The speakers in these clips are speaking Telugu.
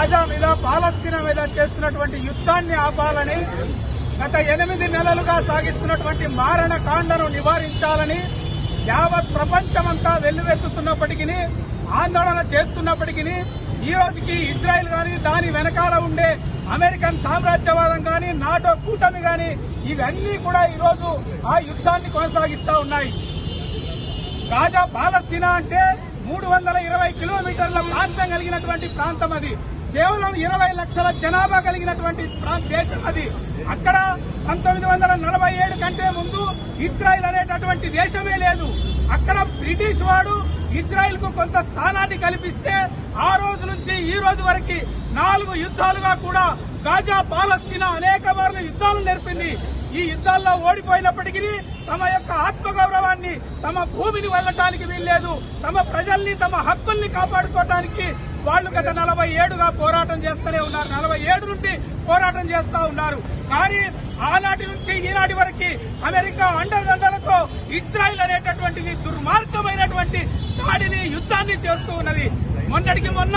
గాజా మీద పాలస్తీనా మీద చేస్తున్నటువంటి యుద్ధాన్ని ఆపాలని గత ఎనిమిది నెలలుగా సాగిస్తున్నటువంటి మారణ కాండను నివారించాలని యావత్ ప్రపంచమంతా వెల్లువెత్తుతున్నప్పటికీ ఆందోళన చేస్తున్నప్పటికీ ఈ రోజుకి ఇజ్రాయెల్ గాని దాని వెనకాల ఉండే అమెరికన్ సామ్రాజ్యవాదం గాని నాటో కూటమి గాని ఇవన్నీ కూడా ఈరోజు ఆ యుద్ధాన్ని కొనసాగిస్తా ఉన్నాయి. గాజా పాలస్తీనా అంటే మూడు వందల ఇరవై కిలోమీటర్ల ప్రాంతం కలిగినటువంటి ప్రాంతం అది. కేవలం ఇరవై లక్షల జనాభా కలిగినటువంటి ప్రాంత దేశం అది. అక్కడ పంతొమ్మిది వందల నలభై ఏడు కంటే ముందు ఇజ్రాయిల్ అనేటటువంటి దేశమే లేదు. అక్కడ బ్రిటిష్ వాడు ఇజ్రాయిల్కు కొంత స్థానాన్ని కల్పిస్తే ఆ రోజు నుంచి ఈ రోజు వరకు నాలుగు యుద్ధాలుగా కూడా గాజా పాలస్తీనా అనేక మార్లు యుద్ధాలు నేర్పింది. ఈ యుద్ధాల్లో ఓడిపోయినప్పటికీ తమ యొక్క ఆత్మగౌరవాన్ని తమ భూమిని వెళ్ళటానికి వీల్లేదు. తమ ప్రజల్ని తమ హక్కుల్ని కాపాడుకోవటానికి వాళ్ళు గత నలభై ఏడుగా పోరాటం చేస్తూనే ఉన్నారు. నలభై ఏడు నుండి పోరాటం చేస్తా ఉన్నారు. కానీ ఆనాటి నుంచి ఈనాటి వరకు అమెరికా అండదండలతో ఇజ్రాయిల్ అనేటటువంటిది దుర్మార్గమైనటువంటి దాడిని యుద్ధాన్ని చేస్తూ ఉన్నది. మొన్నటికి మొన్న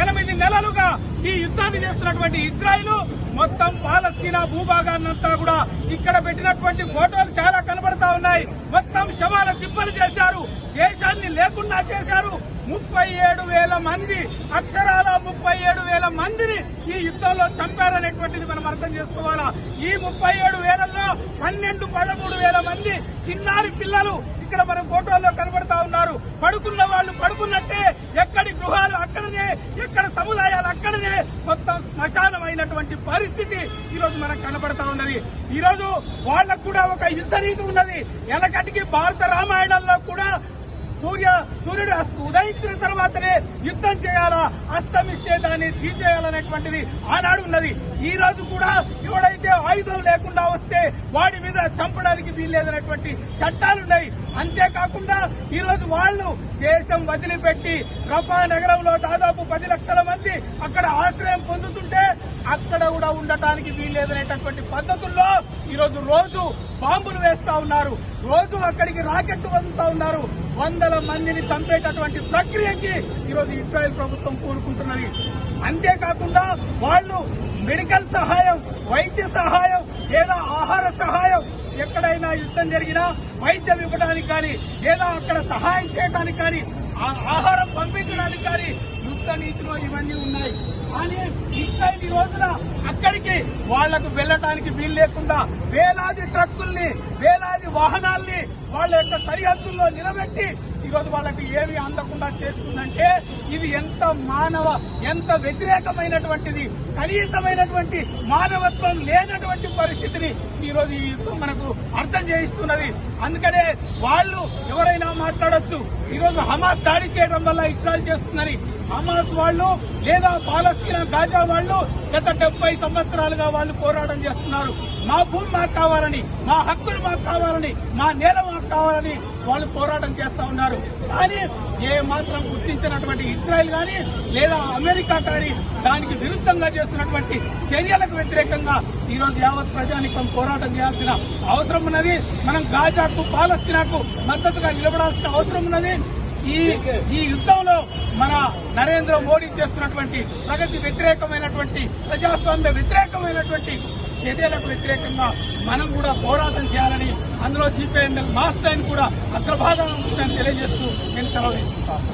ఎనిమిది నెలలుగా ఈ యుద్ధాన్ని చేస్తున్నటువంటి ఇజ్రాయిల్ మొత్తం పాలస్తీనా భూభాగాన్నంతా కూడా ఇక్కడ పెట్టినటువంటి ఫోటోలు చాలా కనబడతా ఉన్నాయి. మొత్తం శవాల తిప్పలు చేశారు. దేశాన్ని లేకుండా చేశారు. ముప్పై ఏడు వేల మంది అక్షరాల ముప్పై ఏడు వేల మందిని ఈ యుద్ధంలో చంపారనేటువంటిది మనం అర్థం చేసుకోవాలా. ఈ ముప్పై ఏడు వేలలో పన్నెండు పదమూడు వేల మంది చిన్నారి పిల్లలు ఇక్కడ మన ఫోటోల్లో కనబడతా ఉన్నారు. పడుకున్న వాళ్ళు పడుకున్నట్టే ఎక్కడి గృహాలు అక్కడనే ఎక్కడ సముదాయాలు అక్కడనే మొత్తం శ్మశానమైనటువంటి పరిస్థితి ఈ రోజు మనకు కనబడతా ఉన్నది. ఈ రోజు వాళ్ళకు కూడా ఒక యుద్ధ నీతి ఉన్నది. ఎనకటికి భారత రామాయణంలో కూడా సూర్య సూర్యుడు ఉదయించిన తర్వాతనే యుద్ధం చేయాలా? అస్తమిస్తే దాన్ని తీసేయాలనేటువంటిది ఆనాడు ఉన్నది. ఈ రోజు కూడా ఎవడైతే ఆయుధం లేకుండా వస్తే వాడి మీద చంపడానికి వీల్లేదనేటువంటి చట్టాలున్నాయి అంతేకాకుండా ఈ రోజు వాళ్ళు దేశం వదిలిపెట్టి కఫా నగరంలో దాదాపు పది లక్షల మంది అక్కడ ఆశ్రయం పొందుతుంటే అక్కడ కూడా ఉండటానికి వీల్లేదనేటటువంటి పద్ధతుల్లో ఈరోజు రోజు బాంబులు వేస్తా ఉన్నారు. రోజు అక్కడికి రాకెట్ వదులుతా ఉన్నారు. వందల మందిని చంపేటటువంటి ప్రక్రియకి ఈరోజు ఇజ్రాయెల్ ప్రభుత్వం కోరుకుంటున్నది అంతేకాకుండా వాళ్ళు మెడికల్ సహాయం వైద్య సహాయం లేదా ఆహార సహాయం ఎక్కడైనా యుద్ధం జరిగినా వైద్యం ఇవ్వడానికి కానీ లేదా అక్కడ సహాయం చేయడానికి కానీ ఆ ఆహారం పంపించడానికి కానీ యుద్ధ నీతిలో ఇవన్నీ ఉన్నాయి. కానీ ఇజ్రాయెల్ ఈ రోజున అక్కడికి వాళ్ళకు వెళ్ళటానికి వీలు లేకుండా వేలాది ట్రక్కుల్ని వేలాది వాహనాల్ని వాళ్ళ యొక్క సరిహద్దుల్లో నిలబెట్టి ఈరోజు వాళ్ళకి ఏమి అందకుండా చేస్తుందంటే ఇది ఎంత మానవ ఎంత వ్యతిరేకమైనటువంటిది కనీసమైనటువంటి మానవత్వం లేనటువంటి పరిస్థితిని ఈ రోజు ఈ యుద్ధం మనకు అర్థం చేయిస్తున్నది. అందుకనే వాళ్ళు ఎవరైనా మాట్లాడొచ్చు. ఈ రోజు హమాస్ దాడి చేయడం వల్ల ఇట్లా చేస్తుందని హమాస్ వాళ్ళు లేదా పాలస్తీనా గాజా వాళ్ళు గత డెబ్బై సంవత్సరాలుగా వాళ్ళు పోరాటం చేస్తున్నారు. మా భూమి మాకు కావాలని మా హక్కులు మాకు కావాలని మా నేల మాకు కావాలని వాళ్ళు పోరాటం చేస్తా ఉన్నారు. కానీ ఏ మాత్రం గుర్తించినటువంటి ఇజ్రాయెల్ కానీ లేదా అమెరికా కానీ దానికి విరుద్ధంగా చేస్తున్నటువంటి చర్యలకు వ్యతిరేకంగా ఈరోజు యావత్ ప్రజానికం పోరాటం చేయాల్సిన అవసరం ఉన్నది. మనం గాజాకు పాలస్తీనాకు మద్దతుగా నిలబడాల్సిన అవసరం ఉన్నది. ఈ ఈ యుద్ధంలో మన నరేంద్ర మోడీ చేస్తున్నటువంటి ప్రగతి వ్యతిరేకమైనటువంటి ప్రజాస్వామ్య వ్యతిరేకమైనటువంటి చర్యలకు వ్యతిరేకంగా మనం కూడా పోరాటం చేయాలని అందులో సిపిఐఎంఎల్ మాస్టర్ కూడా అగ్రభాగంగా ఉంటుందని తెలియజేస్తూ నేను సెలవు తీసుకుంటాను.